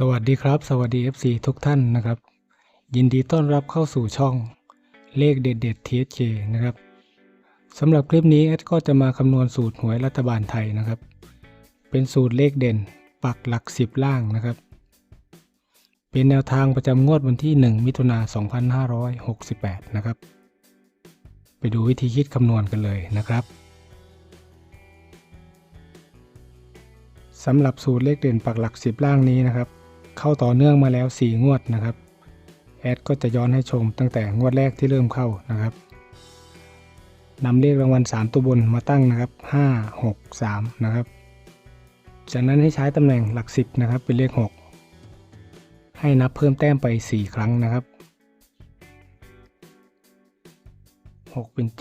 สวัสดีครับ สวัสดี FC ทุกท่านนะครับ ยินดีต้อนรับเข้าสู่ช่องเลขเด็ดเด็ด TSK นะครับสำหรับคลิปนี้แอดก็จะมาคำนวณสูตรหวยรัฐบาลไทยนะครับ เป็นสูตรเลขเด่นปักหลักสิบล่างนะครับ เป็นแนวทางประจำงวดวันที่ 1 มิถุนา2568 นะครับ ไปดูวิธีคิดคำนวณกันเลยนะครับสำหรับสูตรเลขเด่นปักหลักสิบล่างนี้นะครับ เข้าต่อเนื่องมาแล้ว 4 งวดนะครับ แอดก็จะย้อนให้ชมตั้งแต่งวดแรกที่เริ่มเข้านะครับนำเลขรางวัล 3 ตัวบนมาตั้งนะครับ 5 6 3 นะครับ จากนั้นให้ใช้ตำแหน่งหลัก 10 นะครับ เป็นเลข 6 ให้นับเพิ่มแต้มไป 4 ครั้งนะครับ 6 เป็น 7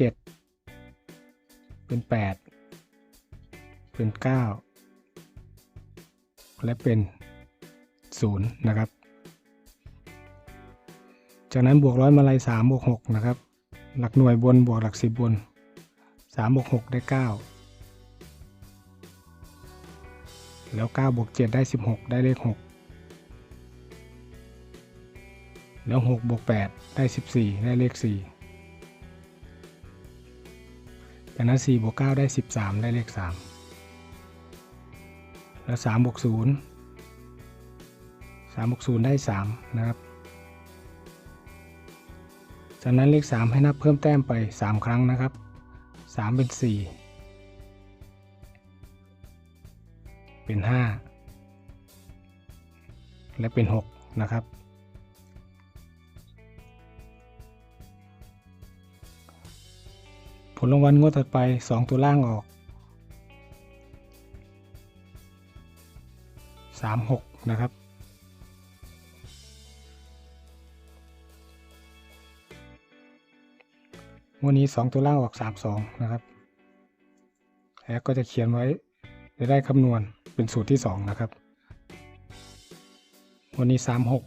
เป็น 8 เป็น 9 และเป็น 0นะครับ จากนั้นบวกร้อยมาลัย3บวก6นะครับ หลักหน่วยบนบวกหลัก 10 บน3บวก6ได้ 9 แล้ว9บวก7ได้ 16 ได้เลข 6 แล้ว6บวก8ได้ 14 ได้เลข 4จากนั้น4บวก9ได้ 13 ได้เลข 3 แล้ว3บวก0 3บวก0ได้ 3 นะครับ จากนั้นเลข 3 ให้นับเพิ่มแต้มไป 3 ครั้งนะครับ 3 เป็น 4 เป็น 5 และเป็น 6 นะครับ ผลรางวัลงวดถัดไป 2 ตัวล่างออก 3 6 นะครับ วันนี้ 2 ตัวล่างออก 3 2 นะครับแล้วก็จะเขียนไว้จะได้คำนวณเป็นสูตรที่ 2 นะครับ วันนี้ 3 6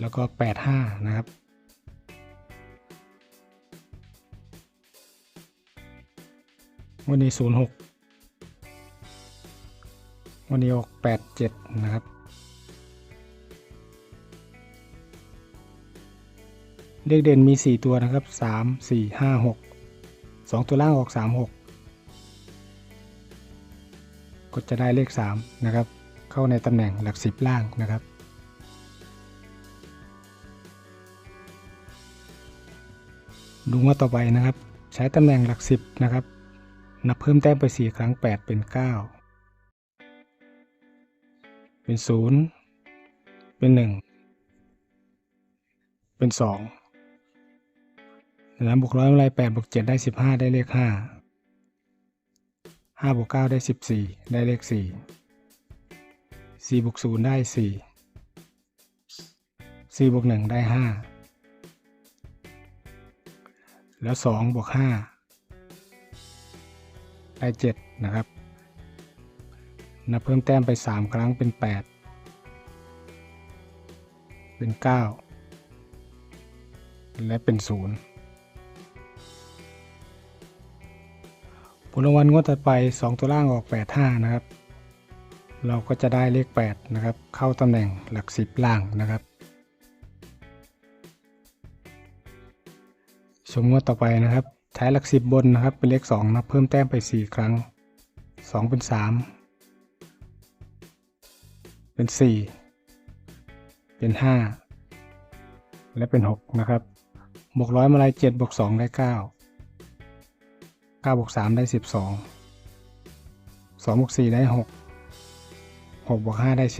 แล้วก็ 8 5 นะครับวันนี้ 0 6 วันนี้ออก 8 7 นะครับ เลขเด่นมี 4 ตัวนะครับ 3 4 5 6 2 ตัวล่างออก 3 6 ก็จะได้เลข 3 นะครับ เข้าในตำแหน่งหลัก 10 ล่างนะครับ ดูว่าต่อไปนะครับ ใช้ตำแหน่งหลัก 10 นะครับ นับเพิ่มแต้มไป 4 ครั้ง 8 เป็น 9 เป็น 0 เป็น 1 เป็น 2 แล้วบวกร้อยไรแปดบวกเจ็ดได้สิบห้าได้เลขห้าห้าบวกเก้าได้สิบสี่ได้เลขสี่สี่บวกศูนย์ได้สี่สี่บวกหนึ่งได้ห้าแล้วสองบวกห้าได้เจ็ดนะครับนับเพิ่มแต้มไปสามครั้งเป็นแปดเป็นเก้าและเป็นศูนย์ ผลรางวัลงวดถัดไป 2 ตัวล่างออก 8 5 นะครับ เราก็จะได้เลข 8 นะครับ เข้าตำแหน่งหลัก 10 ล่างนะครับ ชมงวดต่อไปนะครับ ใช้หลัก 10 บนนะครับ เป็นเลข 2นับเพิ่มแต้มไป 4 ครั้ง 2 เป็น 3 เป็น 4 เป็น 5 และเป็น 6 นะครับบวกร้อยมาลัย7บวก2ได้ 9 9บวก3ได้ 12 2บวก4ได้ 6 6บวก5ได้ 11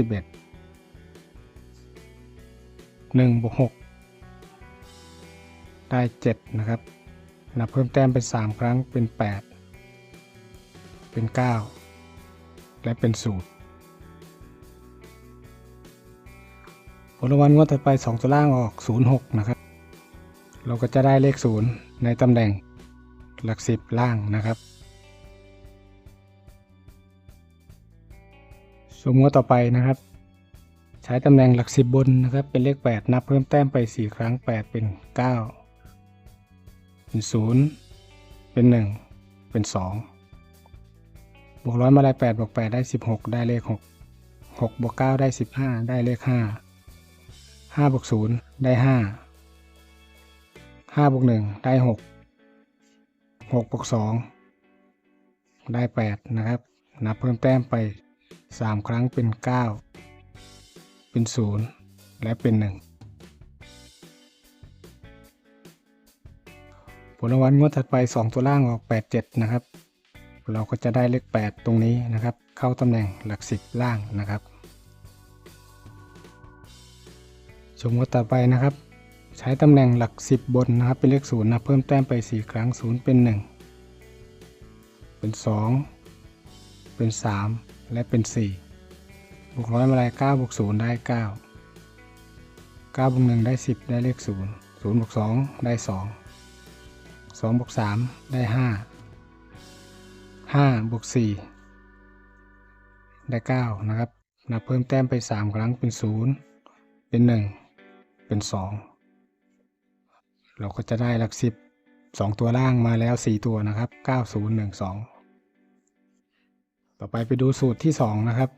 1บวก6ได้ 7 นะครับนับเพิ่มแต้มเป็น 3 ครั้งเป็น 8 เป็น 9 และเป็น0ผลรางวัลงวดถัดไป2ตัวล่างออก 06 นะครับ เราก็จะได้เลข 0 ในตำแหน่ง หลักสิบล่างนะครับสมมติต่อไปนะครับ ใช้ตำแหน่งหลักสิบบนนะครับ เป็นเลข 8 นับเพิ่มแต้มไป 4 ครั้ง 8 เป็น 9 เป็น 0 เป็น 1 เป็น 2 บวกร้อยมาได้8บวก8ได้ 16 ได้เลข6หกบวกเก้าได้สิบห้าได้เลขห้าห้าบวกศูนย์ได้ห้าห้าบวกหนึ่งได้ห กหกบวกสองได้แปดนะครับ นับเพิ่มแต้มไปสามครั้งเป็นเก้าเป็นศูนย์และเป็นหนึ่งผลรางวัลงวดถัดไป 2 ตัวล่างออก 8 7 นะครับ เราก็จะได้เลข 8 ตรงนี้นะครับ เข้าตำแหน่งหลัก 10 ล่างนะครับ ชมงวดต่อไปนะครับ ใช้ตำแหน่งหลัก 10 บนนะครับ เป็นเลข0นย์นะเพิ่มแต้มไป 4 ครั้ง0เป็น 1 เป็น 2 เป็น 3 และเป็น 4 บวกร้อยมาลาย9บวก0ได้ 9 9บวก1ได้ 10 ได้เลข 0 0บวก2ได้ 2 2บวก3ได้ 5 5บวก4ได้ 9 นะครับนับเพิ่มแต้มไป 3 ครั้งเป็น 0 เป็น 1 เป็น 2 เราก็จะได้หลัก10 2ตัวล่างมาแล้ว4ตัวนะครับ9012ต่อไปไปดูสูตรที่2นะครับ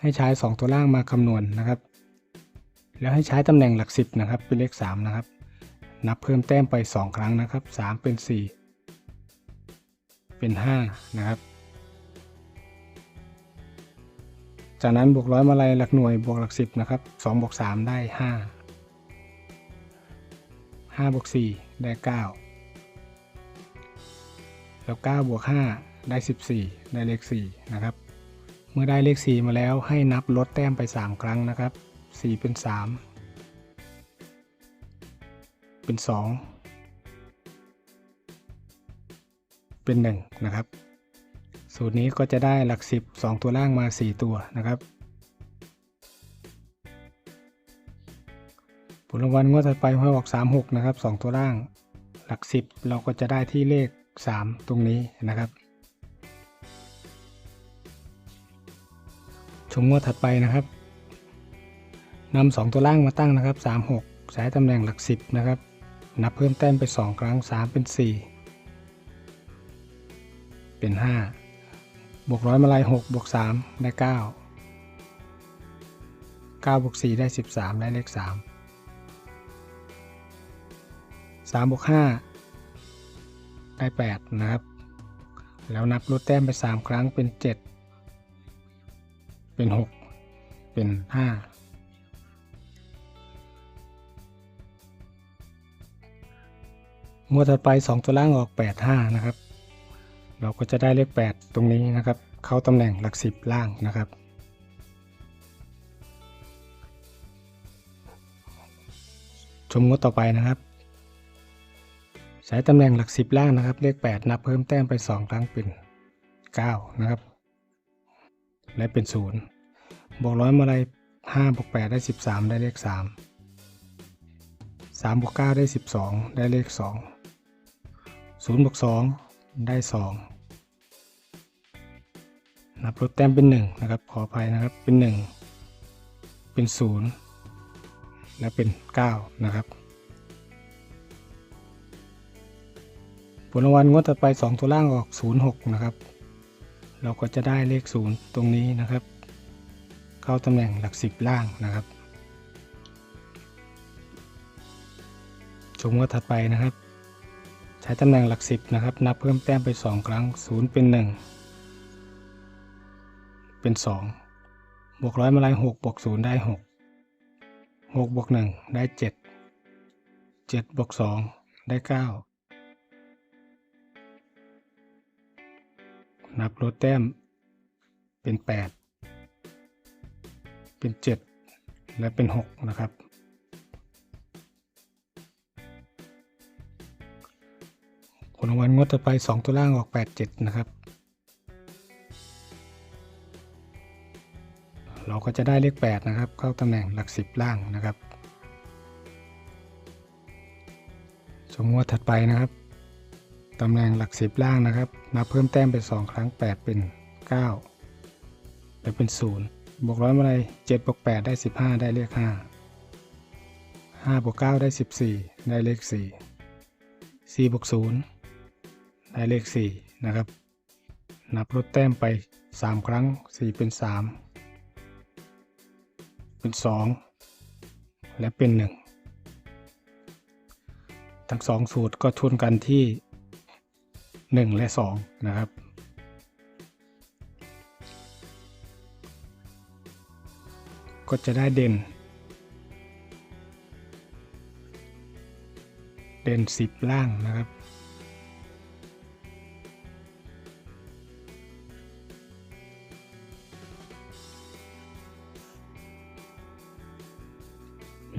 ให้ใช้2ตัวล่างมาคำนวณนะครับ แล้วให้ใช้ตำแหน่งหลัก10นะครับ เป็นเลข3นะครับ นับเพิ่มแต้มไป2ครั้งนะครับ3เป็น4เป็น5นะครับจากนั้นบวกร้อยมาลัยหลักหน่วยบวกหลัก10นะครับ2บวก3ได้5 5บวก4ได้ 9 แล้ว9บวก5ได้ 14 ได้เลข4นะครับ เมื่อได้เลข 4 มาแล้วให้นับลดแต้มไป 3 ครั้งนะครับ 4 เป็น 3 เป็น 2 เป็น 1 นะครับ สูตรนี้ก็จะได้หลัก 10 2 ตัวล่างมา 4 ตัวนะครับ ผลรางวัลงวดถัดไปให้ออก 36 นะครับ 2 ตัวล่าง หลัก 10 เราก็จะได้ที่เลข 3 ตรงนี้นะครับ ชมงวดถัดไปนะครับนำ2ตัวล่างมาตั้งนะครับ 36ใช้ตำแหน่งหลัก 10 นะครับ นับเพิ่มแต้มไป 2 ครั้ง 3 เป็น 4 เป็น 5 บวกร้อยมาลาย6บวก 3 ได้ 9 9บวก4ได้ 13 ได้เลข 3 3บวก5ได้ 8 นะครับ แล้วนับลดแต้มไป 3 ครั้งเป็น 7 เป็น 6 เป็น5งวดถัดไป 2 ตัวล่างออก 8 5 นะครับ เราก็จะได้เลข 8 ตรงนี้นะครับ เข้าตำแหน่งหลัก 10 ล่างนะครับชมงวดต่อไปนะครับ ใช้ตำแหน่งหลัก 10 ล่างนะครับ เลข 8 นับเพิ่มแต้มไป 2 ครั้งเป็น 9 นะครับ และเป็น 0 บวกร้อยมาลัย5บวก8ได้ 13 ได้เลข 3 3บวก9ได้ 12 ได้เลข 2 0บวก2ได้ 2 นับลดแต้มเป็น 1 นะครับ ขออภัยนะครับเป็น 1 เป็น 0 และเป็น 9 นะครับ ผลรางวัลงวดต่อไป 2 ตัวล่างออก 06 นะครับ เราก็จะได้เลข 0 ตรงนี้นะครับ เข้าตำแหน่งหลัก 10 ล่างนะครับ ชมงวดถัดไปนะครับ ใช้ตำแหน่งหลัก 10 นะครับ นับเพิ่มแต้มไป 2 ครั้ง 0 เป็น 1 เป็น 2 บวกร้อยมาลาย6บวก 0 ได้ 6 6บวก1ได้ 7 7บวก2ได้ 9 นับลดแต้มเป็น 8 เป็น 7 และเป็น 6 นะครับ ผลรางวัลงวดต่อไป 2 ตัวล่างออก 8 7 นะครับ เราก็จะได้เลข 8 นะครับ เข้าตำแหน่งหลัก 10 ล่างนะครับ ชมงวดถัดไปนะครับ ตำแหน่งหลัก10ล่างนะครับ นับเพิ่มแต้มไป 2 ครั้ง 8 เป็น 9 และเป็น 0 บวกร้อยมาเลย7บวก8ได้ 15 ได้เลข 5 5บวก9ได้ 14 ได้เลข 4 4บวก0ได้เลข 4 นะครับ นับลดแต้มไป 3 ครั้ง 4 เป็น 3 เป็นสองและเป็นหนึ่งทั้งสองสูตรก็ชนกันที่ 1 และ 2 นะครับ ก็จะได้เด่น เด่น 10 ล่างนะครับ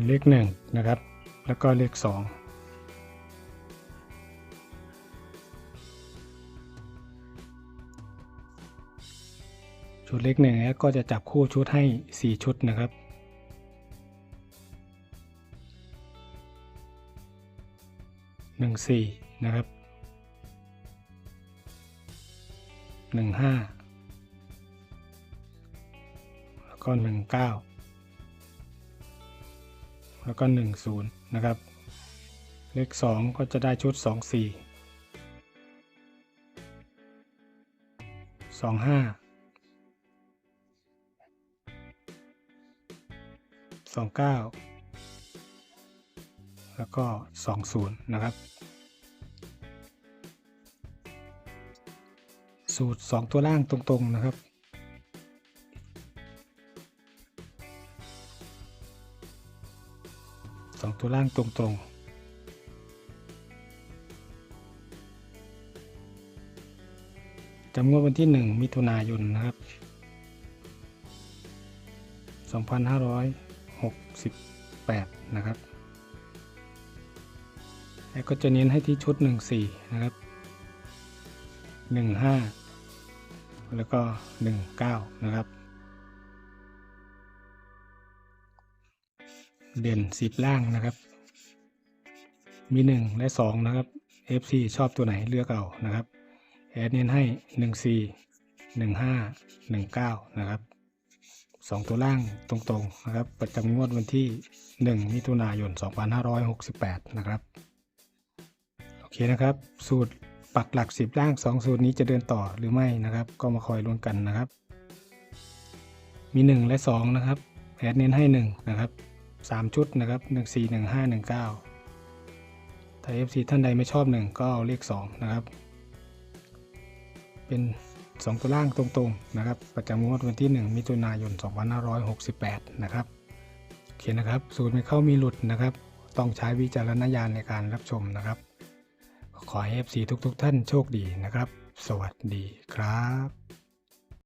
เลขหนึ่งนะครับ แล้วก็เลขสอง ชุดเลขหนึ่งเนี่ยก็จะจับคู่ชุดให้สี่ชุดนะครับ หนึ่งสี่นะครับ หนึ่งห้าแล้วก็หนึ่งเก้าแล้วก็หนึ่งศูนย์นะครับ เลขสองก็จะได้ชุดสองสี่สองห้า สองเก้าแล้วก็สองศูนย์นะครับ สูตรสองตัวล่างตรงๆนะครับ สองตัวล่างตรงๆจำงวดวันที่หนึ่งมิถุนายนนะครับส องพันห้าร้อยหกสิบแปดนะครับแล้วก็จะเน้นให้ที่ชุดหนึ่งสี่นะครับหนึ่งห้าแล้วก็หนึ่งเก้านะครับ เด่นสิบล่างนะครับ มีหนึ่งและสองนะครับ FC ชอบตัวไหนเลือกเอานะครับ แอดเน้นให้หนึ่งสี่หนึ่งห้าหนึ่งเก้านะครับ สองตัวล่างตรงๆนะครับประจำงวดวันที่หนึ่งมิถุนายนสองพันห้าร้อยหกสิบแปดนะครับ โอเคนะครับ สูตรปักหลักสิบล่างสองสูตรนี้จะเดินต่อหรือไม่นะครับ ก็มาคอยลุ้นกันนะครับ มีหนึ่งและสองนะครับแอดเน้นให้หนึ่งนะครับสามชุดนะครับหนึ่งสี่หนึ่งห้าหนึ่งเก้าถ้า FC ท่านใดไม่ชอบหนึ่งก็เอาเลขสองนะครับ เป็น สองตัวล่างตรงๆนะครับ ประจำงวดวันที่หนึ่งมิถุนายน 2568 นะครับโอเคนะครับ สูตรไม่เข้ามีหลุดนะครับ ต้องใช้วิจารณญาณในการรับชมนะครับ ขอให้ FC ทุกๆท่านโชคดีนะครับ สวัสดีครับ